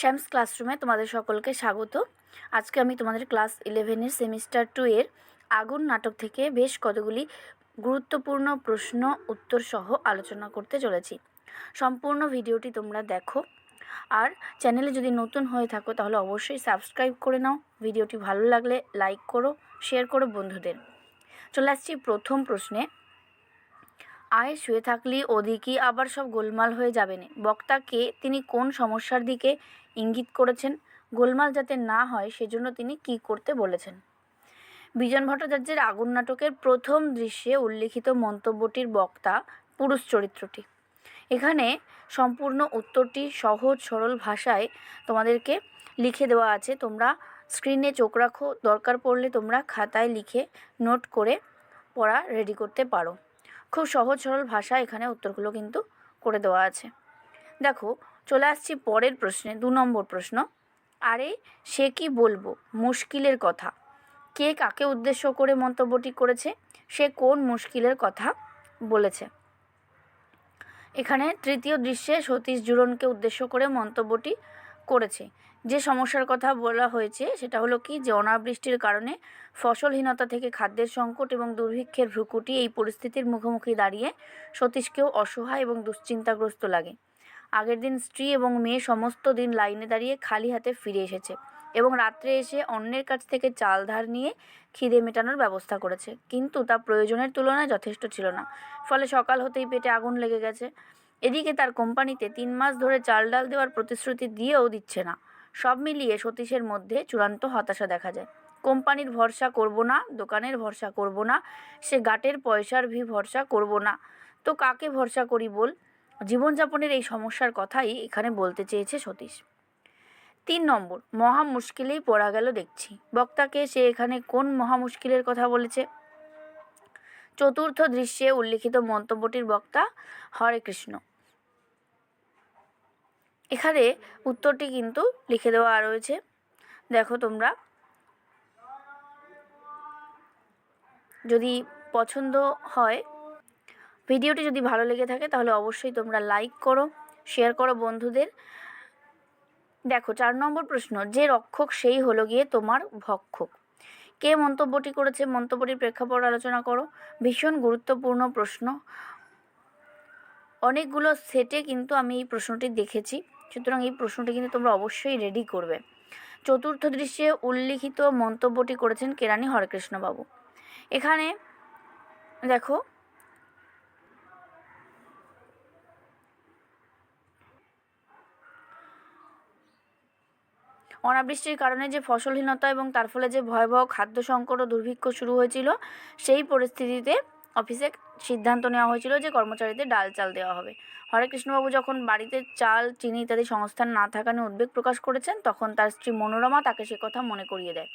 শ্যামস ক্লাসরুমে তোমাদের সকলকে স্বাগত। আজকে আমি তোমাদের ক্লাস ইলেভেনের সেমিস্টার টু এর আগুন নাটক থেকে বেশ কতগুলি গুরুত্বপূর্ণ প্রশ্ন, উত্তর সহ আলোচনা করতে চলেছি। সম্পূর্ণ ভিডিওটি তোমরা দেখো। আর চ্যানেলে যদি নতুন হয়ে থাকো, তাহলে অবশ্যই সাবস্ক্রাইব করে নাও। ভিডিওটি ভালো লাগলে লাইক করো শেয়ার করো বন্ধুদের। চলে আসছি প্রথম প্রশ্নে। আয় শুয়ে থাকলে ওদিকে আবার সব গোলমাল হয়ে যাবে না। বক্তাকে তিনি কোন সমস্যার দিকে ইঙ্গিত করেছেন? গোলমাল যাতে না হয়, সেজন্য তিনি কি করতে বলেছেন? বিজন ভট্টাচার্যের আগুন নাটকের প্রথম দৃশ্যে উল্লিখিত মন্তব্যটির বক্তা পুরুষ চরিত্রটি। এখানে সম্পূর্ণ উত্তরটি সহজ, সরল ভাষায় তোমাদেরকে লিখে দেওয়া আছে। তোমরা স্ক্রিনে চোখ রাখো, দরকার পড়লে তোমরা খাতায় লিখে নোট করে পড়া রেডি করতে পারো। খুব সহজ, সরল ভাষা এখানে উত্তরগুলো কিন্তু করে দেওয়া আছে। দেখো, চলে আসছি পরের প্রশ্নে, দু নম্বর প্রশ্ন। আরে, সে কি বলব? মুশকিলের কথা। কে কাকে উদ্দেশ্য করে মন্তব্যটি করেছে? সে কোন মুশকিলের কথা বলেছে? এখানে তৃতীয় দৃশ্যে সতীশ জুরনকে উদ্দেশ্য করে মন্তব্যটি করেছে। যে সমস্যার কথা বলা হয়েছে, সেটা হলো কি যে, অনাবৃষ্টির কারণে ফসলহীনতা থেকে খাদ্যের সংকট এবং দুর্ভিক্ষের ভ্রুকুটি এই পরিস্থিতির মুখোমুখি দাঁড়িয়ে সতীশকেও অসহায় এবং দুশ্চিন্তাগ্রস্ত লাগে। আগের দিন স্ত্রী এবং মেয়ে সমস্ত দিন লাইনে দাঁড়িয়ে খালি হাতে ফিরে এসেছে এবং রাত্রে এসে অন্যের কাছ থেকে চাল ধার নিয়ে খিদে মেটানোর ব্যবস্থা করেছে। কিন্তু তা প্রয়োজনের তুলনায় যথেষ্ট ছিল না। ফলে সকাল হতেই পেটে আগুন লেগে গেছে। এদিকে তার কোম্পানিতে তিন মাস ধরে চাল ডাল দেওয়ার প্রতিশ্রুতি দিয়েও দিচ্ছে না। সব মিলিয়ে সতীশের মধ্যে চূড়ান্ত হতাশা দেখা যায়। কোম্পানির ভরসা করব না, দোকানের ভরসা করব না, সে গাটের পয়সার ভি ভরসা করব না। তো কাকে ভরসা করি বল? জীবনযাপনের এই সমস্যার কথাই এখানে বলতে চেয়েছে সতীশ। তিন নম্বর, মহা মুশকিলেই পড়া গেল দেখছি। বক্তাকে সে এখানে কোন মহা মুশকিলের কথা বলেছে? চতুর্থ দৃশ্যে উল্লিখিত মন্তব্যটির বক্তা হরে কৃষ্ণ। এখানে উত্তরটি কিন্তু লিখে দেওয়া রয়েছে। দেখো তোমরা। যদি পছন্দ হয়, ভিডিওটি যদি ভালো লেগে থাকে, তাহলে অবশ্যই তোমরা লাইক করো, শেয়ার করো বন্ধুদের। দেখো, চার নম্বর প্রশ্ন, যে রক্ষক সেই হলো গিয়ে তোমার ভক্ষক। কে মন্তব্যটি করেছে? মন্তব্যটির প্রেক্ষাপট আলোচনা করো। ভীষণ গুরুত্বপূর্ণ প্রশ্ন। অনেকগুলো সেটে কিন্তু আমি এই প্রশ্নটি দেখেছি। সুতরাং এই প্রশ্নটি কিন্তু তোমরা অবশ্যই রেডি করবে। চতুর্থ দৃশ্যে উল্লিখিত মন্তব্যটি করেছেন কেরানি হরেকৃষ্ণবাবু। এখানে দেখো, অনাবৃষ্টির কারণে যে ফসলহীনতা এবং তার ফলে যে ভয়াবহ খাদ্য সংকট ও দুর্ভিক্ষ শুরু হয়েছিল, সেই পরিস্থিতিতে অফিসে সিদ্ধান্ত নেওয়া হয়েছিল যে কর্মচারীদের ডাল চাল দেওয়া হবে। হরে কৃষ্ণবাবু যখন বাড়িতে চাল, চিনি ইত্যাদি সংস্থান না থাকা নিয়ে উদ্বেগ প্রকাশ করেছেন, তখন তার স্ত্রী মনোরমা তাকে সে কথা মনে করিয়ে দেয়।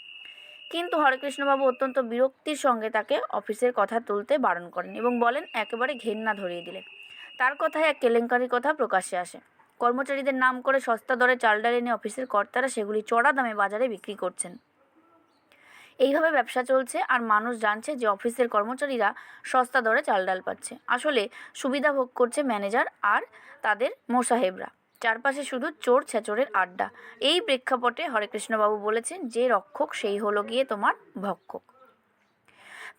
কিন্তু হরেকৃষ্ণবাবু অত্যন্ত বিরক্তির সঙ্গে তাকে অফিসের কথা তুলতে বারণ করেন এবং বলেন, একেবারে ঘেন্না ধরিয়ে দিলে। তার কথায় এক কেলেঙ্কারির কথা প্রকাশ্যে আসে। কর্মচারীদের নাম করে সস্তা দরে চাল ডাল এনে অফিসের কর্তারা সেগুলি চড়া দামে বাজারে বিক্রি করছেন। এইভাবে ব্যবসা চলছে আর মানুষ জানছে যে অফিসের কর্মচারীরা সস্তা দরে চাল ডাল পাচ্ছে। আসলে সুবিধা ভোগ করছে ম্যানেজার আর তাদের মোসাহেবরা। চারপাশে শুধু চোর ছেচোরের আড্ডা। এই প্রেক্ষাপটে হরেকৃষ্ণবাবু বলেছেন, যে রক্ষক, সেই হলো গিয়ে তোমার ভক্ষক।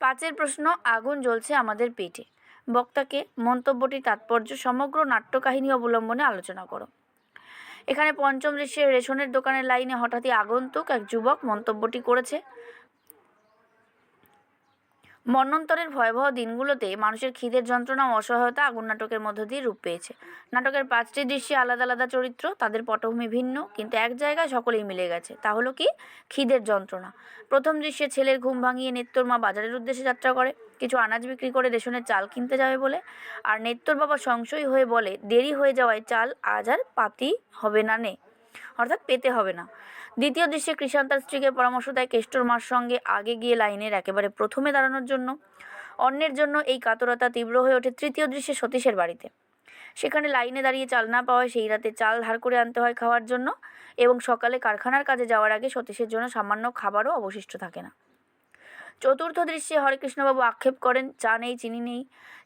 পাঁচের প্রশ্ন, আগুন জ্বলছে আমাদের পেটে। বক্তাকে, মন্তব্যটি তাৎপর্য, সমগ্র নাট্যকাহিনী অবলম্বনে আলোচনা করো। এখানে পঞ্চম দৃশ্যে রেশনের দোকানের লাইনে হঠাৎই আগন্তুক এক যুবক মন্তব্যটি করেছে। মন্বন্তরের ভয়াবহ দিনগুলোতে মানুষের খিদের যন্ত্রণা অসহায়তা আগুন নাটকের মধ্য দিয়ে রূপ পেয়েছে। নাটকের পাঁচটি দৃশ্যে আলাদা আলাদা চরিত্র, তাদের পটভূমি ভিন্ন, কিন্তু এক জায়গায় সকলেই মিলে গেছে। তা হলো কি? খিদের যন্ত্রণা। প্রথম দৃশ্যে ছেলের ঘুম ভাঙিয়ে নেত্তর মা বাজারের উদ্দেশ্যে যাত্রা করে। কিছু আনাজ বিক্রি করে রেশনের চাল কিনতে যাবে বলে। আর নেত্তর বাবা সংশয়ী হয়ে বলে, দেরি হয়ে যাওয়ায় চাল আজ আর পাতি হবে না নে। অর্থাৎ পেতে হবে না। দ্বিতীয় দৃশ্যে কৃষাণ তার স্ত্রীকে পরামর্শ দেয় কেষ্টর মার সঙ্গে আগে গিয়ে লাইনের একেবারে প্রথমে দাঁড়ানোর জন্য। অন্যের জন্য এই কাতরতা তীব্র হয়ে ওঠে তৃতীয় দৃশ্যে সতীশের বাড়িতে। সেখানে লাইনে দাঁড়িয়ে চাল না পাওয়ায় সেই রাতে চাল ধার করে আনতে হয় খাওয়ার জন্য এবং সকালে কারখানার কাজে যাওয়ার আগে সতীশের জন্য সামান্য খাবারও অবশিষ্ট থাকে না। চতুর্থ দৃশ্যে হরেকৃষ্ণবাবু আক্ষেপ করেন, চা নেই, চিনি নেই,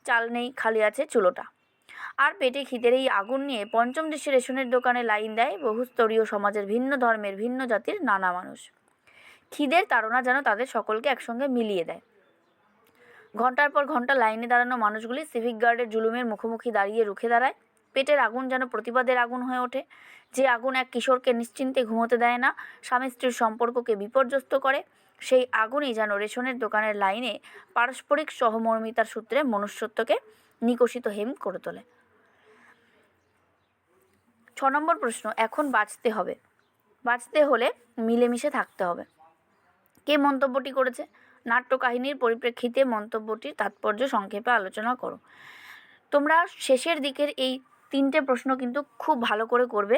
চাল নেই, খালি আছে চুলোটা। আর পেটে খিদের এই আগুন নিয়ে পঞ্চম দেশে রেশনের দোকানে লাইন দেয় বহুস্তরীয় সমাজের ভিন্ন ধর্মের ভিন্ন জাতির নানা মানুষ। খিদের তাড়না যেন তাদের সকলকে একসঙ্গে মিলিয়ে দেয়। ঘণ্টার পর ঘণ্টা লাইনে দাঁড়ানো মানুষগুলি সিভিক গার্ডের জুলুমের মুখোমুখি দাঁড়িয়ে রুখে দাঁড়ায়। পেটের আগুন যেন প্রতিবাদের আগুন হয়ে ওঠে। যে আগুন এক কিশোরকে নিশ্চিন্তে ঘুমোতে দেয় না, স্বামী স্ত্রীর সম্পর্ককে বিপর্যস্ত করে, সেই আগুনই যেন রেশনের দোকানের লাইনে পারস্পরিক সহমর্মিতার সূত্রে মনুষ্যত্বকে নিকষিত হেম করে তোলে। ছ নম্বর প্রশ্ন, এখন বাঁচতে হবে। বাঁচতে হলে মিলেমিশে থাকতে হবে। কে মন্তব্যটি করেছে? নাট্যকাহিনীর পরিপ্রেক্ষিতে মন্তব্যটির তাৎপর্য সংক্ষেপে আলোচনা করো। তোমরা শেষের দিকের এই তিনটে প্রশ্ন কিন্তু খুব ভালো করে করবে।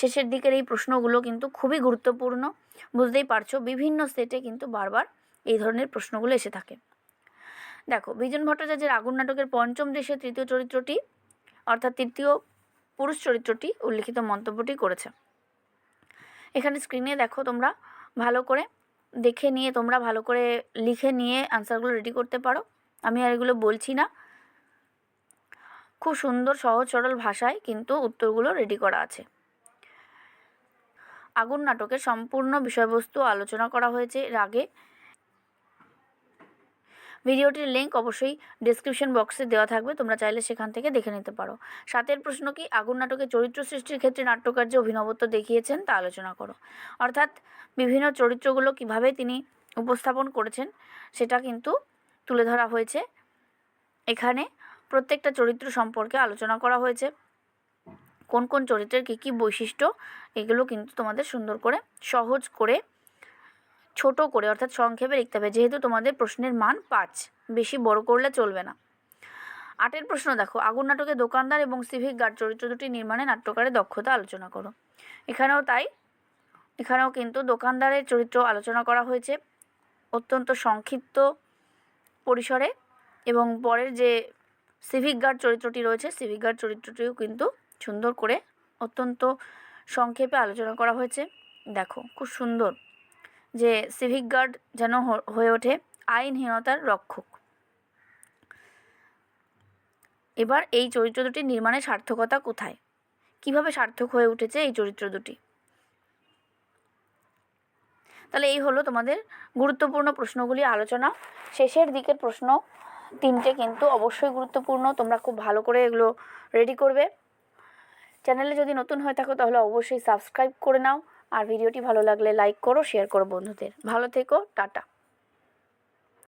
শেষের দিকের এই প্রশ্নগুলো কিন্তু খুবই গুরুত্বপূর্ণ। বুঝতেই পারছ, বিভিন্ন সেটে কিন্তু বারবার এই ধরনের প্রশ্নগুলো এসে থাকে। দেখো, বিজন ভট্টাচার্যের আগুন নাটকের পঞ্চম দেশে তৃতীয় চরিত্রটি, অর্থাৎ তৃতীয় পুরুষ চরিত্রটি উল্লিখিত মন্তব্যটি করেছে। এখানে স্ক্রিনে দেখো তোমরা ভালো করে, দেখে নিয়ে তোমরা ভালো করে লিখে নিয়ে আনসারগুলো রেডি করতে পারো। আমি আর এগুলো বলছি না। খুব সুন্দর, সহজ, সরল ভাষায় কিন্তু উত্তরগুলো রেডি করা আছে। আগুন নাটকের সম্পূর্ণ বিষয়বস্তু আলোচনা করা হয়েছে এর আগে। ভিডিওটির লিঙ্ক অবশ্যই ডিসক্রিপশন বক্সে দেওয়া থাকবে, তোমরা চাইলে সেখান থেকে দেখে নিতে পারো। সাতের প্রশ্ন কি, আগুন নাটকে চরিত্র সৃষ্টির ক্ষেত্রে নাট্যকার যে অভিনবত্ব দেখিয়েছেন তা আলোচনা করো। অর্থাৎ বিভিন্ন চরিত্রগুলো কীভাবে তিনি উপস্থাপন করেছেন, সেটা কিন্তু তুলে ধরা হয়েছে। এখানে প্রত্যেকটা চরিত্র সম্পর্কে আলোচনা করা হয়েছে। কোন কোন চরিত্রের কী কী বৈশিষ্ট্য, এগুলো কিন্তু তোমাদের সুন্দর করে সহজ করে ছোট করে অর্থাৎ সংক্ষেপে লিখতে হবে, যেহেতু তোমাদের প্রশ্নের মান পাঁচ। বেশি বড় করলে চলবে না। আটের প্রশ্ন দেখো, আগুন নাটকে দোকানদার এবং সিভিক গার্ড চরিত্র দুটি নির্মাণে নাট্যকারের দক্ষতা আলোচনা করো। এখানেও তাই, এখানেও কিন্তু দোকানদারের চরিত্র আলোচনা করা হয়েছে অত্যন্ত সংক্ষিপ্ত পরিসরে এবং পরের যে সিভিক গার্ড চরিত্রটি রয়েছে সিভিক গার্ড চরিত্রটিও কিন্তু সুন্দর করে অত্যন্ত সংক্ষেপে আলোচনা করা হয়েছে। দেখো, খুব সুন্দর। যে সিভিক গার্ড যেন হয়ে ওঠে, আইনহীনতার রক্ষক। এবার এই চরিত্র দুটি নির্মাণের সার্থকতা কোথায়? কীভাবে সার্থক হয়ে উঠেছে এই চরিত্র দুটি? তাহলে এই হলো তোমাদের গুরুত্বপূর্ণ প্রশ্নগুলি, আলোচনা। শেষের দিকের প্রশ্ন তিনটে কিন্তু অবশ্যই গুরুত্বপূর্ণ, তোমরা খুব ভালো করে এগুলো রেডি করবে। চ্যানেলে যদি নতুন হয়ে থাকো তাহলে অবশ্যই সাবস্ক্রাইব করে নাও। আর ভিডিওটি ভালো লাগলে লাইক করো শেয়ার করো বন্ধুদের। ভালো থেকো টাটা।